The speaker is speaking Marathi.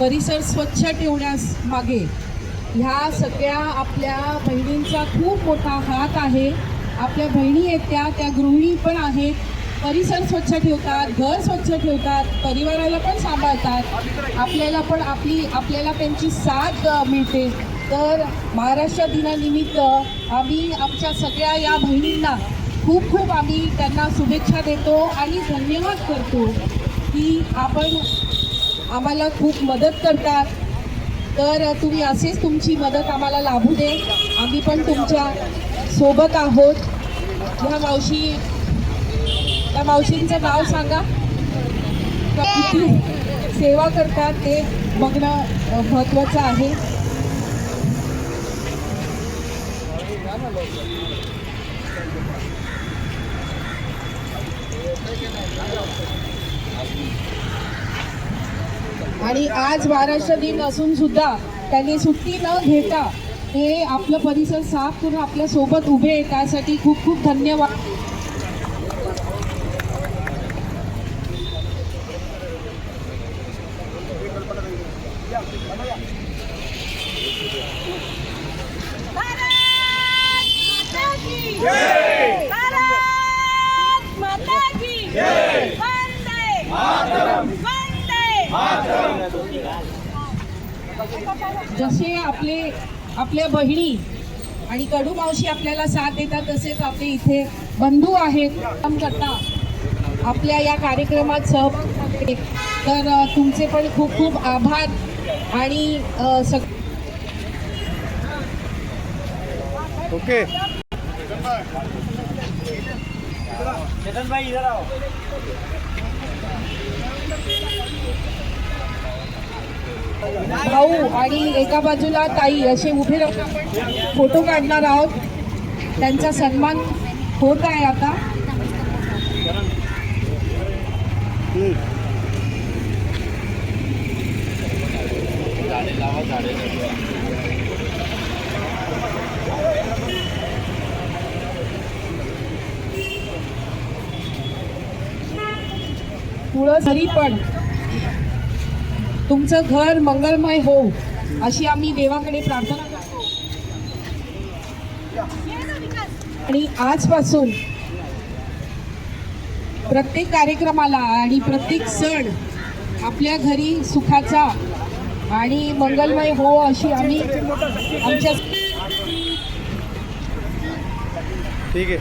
परिसर स्वच्छ ठेवण्यास मागे. ह्या सगळ्या आपल्या बहिणींचा खूप मोठा हात आहे. आपल्या बहिणी आहेत त्या त्या गृहिणी पण आहेत. परिसर स्वच्छ ठेवतात घर स्वच्छ ठेवतात परिवाराला पण सांभाळतात. आपल्याला पण आपली आपल्याला त्यांची साथ मिळते. तर महाराष्ट्र दिनानिमित्त आम्ही आमच्या सगळ्या या बहिणींना खूप खूप आम्ही त्यांना शुभेच्छा देतो आणि धन्यवाद करतो की आपण आम्हाला खूप मदत करतात. तर तुम्ही असेच तुमची मदत आम्हाला लाभू दे. आम्ही पण तुमच्यासोबत आहोत. ह्या मावशी त्या मावशींचं नाव सांगा. किती सेवा करतात ते बघणं महत्त्वाचं आहे. आणि आज महाराष्ट्र दिन असून सुद्धा त्यांनी सुट्टी न घेता हे आपलं परिसर साफ करून आपल्यासोबत उभे आहे त्यासाठी खूप खूप धन्यवाद. भारत माता की जसे आपले आपल्या बहिणी आणि कडू मावशी आपल्याला साथ देतात तसेच आपले इथे बंधू आहेत. काम करता आपल्या या कार्यक्रमात सहभाग झाले. तर तुमचे पण खूप खूप आभार आणि सग ओके. भाऊ आणि एका बाजूला ताई असे उभे राहून आपण फोटो काढणार आहोत. त्यांचा सन्मान होत आहे आता. पुढं तरी पण तुमचं घर मंगलमय हो अशी आम्ही देवाकडे प्रार्थना करतो. आणि आजपासून प्रत्येक कार्यक्रमाला आणि प्रत्येक सण आपल्या घरी सुखाचा आणि मंगलमय हो अशी आम्ही आमच्या ठीक आहे.